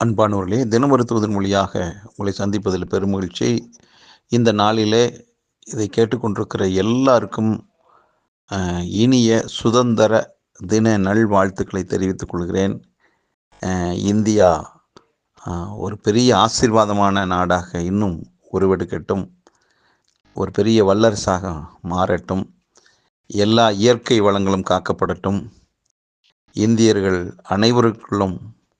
அன்பானவர்களே தினமருத்துவதன் மொழியாக உங்களை சந்திப்பதில் பெருமகிழ்ச்சி. இந்த நாளிலே இதை கேட்டுக்கொண்டிருக்கிற எல்லாருக்கும் இனிய சுதந்திர தின நல்வாழ்த்துக்களை தெரிவித்துக் கொள்கிறேன். இந்தியா ஒரு பெரிய ஆசீர்வாதமான நாடாக இன்னும் உருவெடுக்கட்டும். ஒரு பெரிய வல்லரசாக மாறட்டும். எல்லா இயற்கை வளங்களும் காக்கப்படட்டும். இந்தியர்கள் அனைவருக்குள்ளும்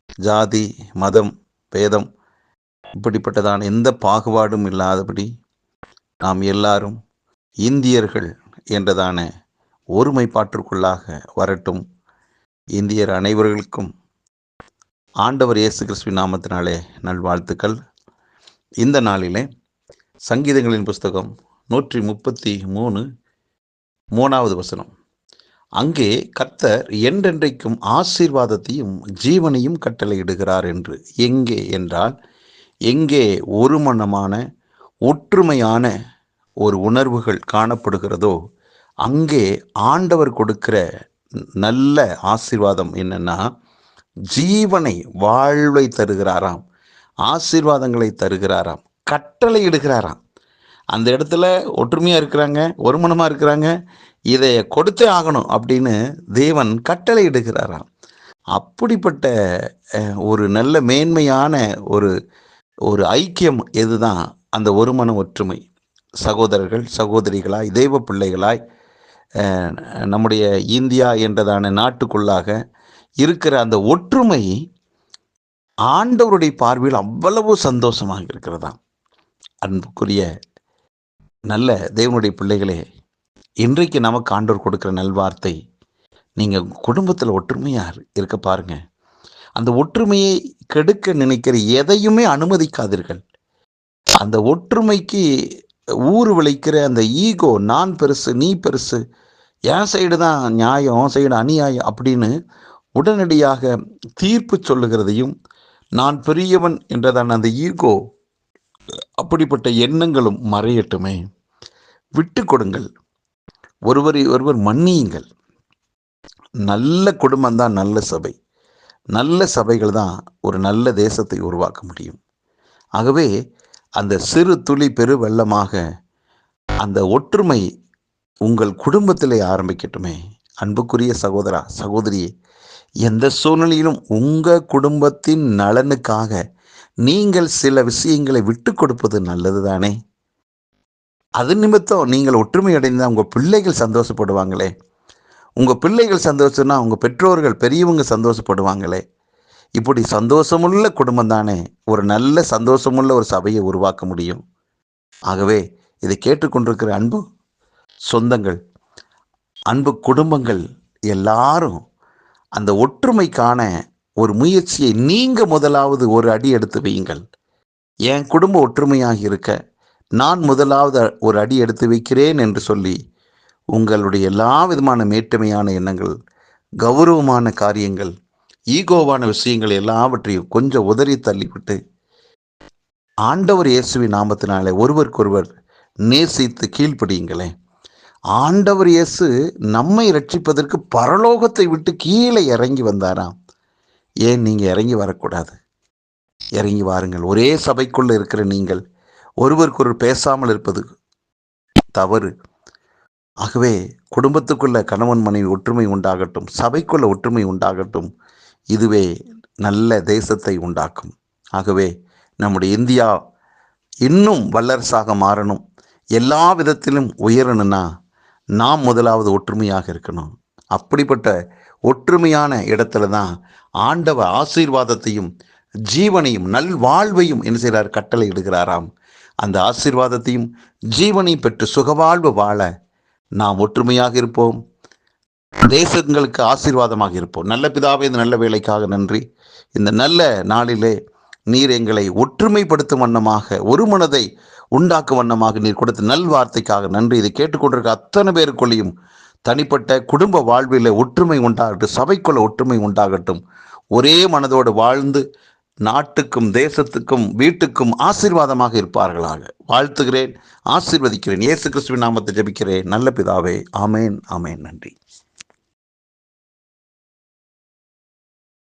ஜாதி மதம் பேதம் இப்படிப்பட்டதான எந்த பாகுபாடும் இல்லாதபடி நாம் எல்லாரும் இந்தியர்கள் என்றதான ஒருமைப்பாட்டிற்குள்ளாக வரட்டும். இந்தியர் அனைவர்களுக்கும் ஆண்டவர் இயேசு கிறிஸ்துவ நாமத்தினாலே நல்வாழ்த்துக்கள். இந்த நாளிலே சங்கீதங்களின் புஸ்தகம் நூற்றி முப்பத்தி மூணு மூணாவது வசனம். அங்கே கர்த்தர் என்றென்றைக்கும் ஆசீர்வாதத்தையும் ஜீவனையும் கட்டளையிடுகிறார் என்று. எங்கே என்றால் எங்கே ஒருமனமான ஒற்றுமையான ஒரு உணர்வுகள் காணப்படுகிறதோ அங்கே ஆண்டவர் கொடுக்கிற நல்ல ஆசீர்வாதம் என்னன்னா ஜீவனை வாழ்வை தருகிறாராம் ஆசீர்வாதங்களை தருகிறாராம் கட்டளை இடுகிறாராம் அந்த இடத்துல ஒற்றுமையாக இருக்கிறாங்க ஒருமனமாக இருக்கிறாங்க இதை கொடுத்தே ஆகணும் அப்படின்னு தேவன் கட்டளை இடுகிறாராம் அப்படிப்பட்ட ஒரு நல்ல மேன்மையான ஒரு ஒரு ஐக்கியம் எதுதான்? அந்த ஒருமன ஒற்றுமை. சகோதரர்கள் சகோதரிகளாய் தெய்வ பிள்ளைகளாய் நம்முடைய இந்தியா என்றதான நாட்டுக்குள்ளாக இருக்கிற அந்த ஒற்றுமை ஆண்டவருடைய பார்வையில் அவ்வளவு சந்தோஷமாக இருக்கிறதா அன்புக்குரிய நல்ல தேவனுடைய பிள்ளைகளே இன்றைக்கு நமக்கு ஆண்டோர் கொடுக்குற நல்வார்த்தை நீங்கள் குடும்பத்தில் ஒற்றுமையாக இருக்க பாருங்க. அந்த ஒற்றுமையை கெடுக்க நினைக்கிற எதையுமே அனுமதிக்காதீர்கள். அந்த ஒற்றுமைக்கு ஊறு விளைக்கிற அந்த ஈகோ நான் பெருசு நீ பெருசு என் சைடு தான் நியாயம் சைடு அநியாயம் அப்படின்னு உடனடியாக தீர்ப்பு சொல்லுகிறதையும் நான் பெரியவன் என்றதான அந்த ஈகோ அப்படிப்பட்ட எண்ணங்களும் மறையட்டுமே. விட்டு கொடுங்கள். ஒருவரை ஒருவர் மன்னியுங்கள். நல்ல குடும்பம் தான் நல்ல சபை. நல்ல சபைகள் தான் ஒரு நல்ல தேசத்தை உருவாக்க முடியும். ஆகவே அந்த சிறு துளி பெரு வெள்ளமாக அந்த ஒற்றுமை உங்கள் குடும்பத்திலே ஆரம்பிக்கட்டுமே. அன்புக்குரிய சகோதரா சகோதரியே எந்த சூழ்நிலையிலும் உங்கள் குடும்பத்தின் நலனுக்காக நீங்கள் சில விஷயங்களை விட்டு கொடுப்பது நல்லது தானே அது நிமித்தம் நீங்கள் ஒற்றுமை அடைந்தால் உங்கள் பிள்ளைகள் சந்தோஷப்படுவாங்களே? உங்கள் பிள்ளைகள் சந்தோஷம்னா உங்கள் பெற்றோர்கள் பெரியவங்க சந்தோஷப்படுவாங்களே? இப்படி சந்தோஷமுள்ள குடும்பம் தானே ஒரு நல்ல சந்தோஷமுள்ள ஒரு சபையை உருவாக்க முடியும். ஆகவே இதை கேட்டுக்கொண்டிருக்கிற அன்பு சொந்தங்கள் அன்பு குடும்பங்கள் எல்லாரும் அந்த ஒற்றுமைக்கான ஒரு முயற்சியை நீங்க முதலாவது ஒரு அடி எடுத்து வையுங்கள். என் குடும்ப ஒற்றுமையாக இருக்க நான் முதலாவது ஒரு அடி எடுத்து வைக்கிறேன் என்று சொல்லி உங்களுடைய எல்லா விதமான மேட்டுமையான எண்ணங்கள் கௌரவமான காரியங்கள் ஈகோவான விஷயங்கள் எல்லாவற்றையும் கொஞ்சம் உதறி தள்ளிவிட்டு ஆண்டவர் இயேசுவின் நாமத்தினாலே ஒருவருக்கொருவர் நேசித்து கீழ்ப்படியுங்களேன். ஆண்டவர் இயேசு நம்மை ரட்சிப்பதற்கு பரலோகத்தை விட்டு கீழே இறங்கி வந்தாராம். ஏன் நீங்கள் இறங்கி வரக்கூடாது? இறங்கி வாருங்கள். ஒரே சபைக்குள்ளே இருக்கிற நீங்கள் ஒருவருக்கொருவர் பேசாமல் இருப்பது தவறு. ஆகவே குடும்பத்துக்குள்ள கணவன் மனைவி ஒற்றுமை உண்டாகட்டும் சபைக்குள்ள ஒற்றுமை உண்டாகட்டும் இதுவே நல்ல தேசத்தை உண்டாக்கும். ஆகவே நம்முடைய இந்தியா இன்னும் வல்லரசாக மாறணும். எல்லா விதத்திலும் உயரணும்னா நாம் முதலாவது ஒற்றுமையாக இருக்கணும். அப்படிப்பட்ட ஒற்றுமையான இடத்துல தான் ஆண்டவ ஆசீர்வாதத்தையும் ஜீவனையும் நல்வாழ்வையும் என்ன செய்கிறார் கட்டளை இடுகிறாராம். அந்த ஆசீர்வாதத்தையும் ஜீவனையும் பெற்று சுகவாழ்வு வாழ நாம் ஒற்றுமையாக இருப்போம். தேசங்களுக்கு ஆசீர்வாதமாக இருப்போம். நல்ல பிதாவே இந்த நல்ல வேலைக்காக நன்றி. இந்த நல்ல நாளிலே நீர் எங்களை ஒற்றுமைப்படுத்தும் வண்ணமாக ஒரு மனதை உண்டாக்கு வண்ணமாக நீர் கொடுத்த நல்வார்த்தைக்காக நன்றி. இதை கேட்டுக்கொண்டிருக்க அத்தனை பேருக்குள்ளேயும் தனிப்பட்ட குடும்ப வாழ்வில் ஒற்றுமை உண்டாகட்டும் சபைக்குள்ள ஒற்றுமை உண்டாகட்டும். ஒரே மனதோடு வாழ்ந்து நாட்டுக்கும் தேசத்துக்கும் வீட்டுக்கும் ஆசீர்வாதமாக இருப்பார்களாக. வாழ்த்துகிறேன் ஆசீர்வதிக்கிறேன். இயேசு கிறிஸ்துவின் நாமத்தை ஜபிக்கிறேன். நல்ல பிதாவே ஆமேன் ஆமேன். நன்றி.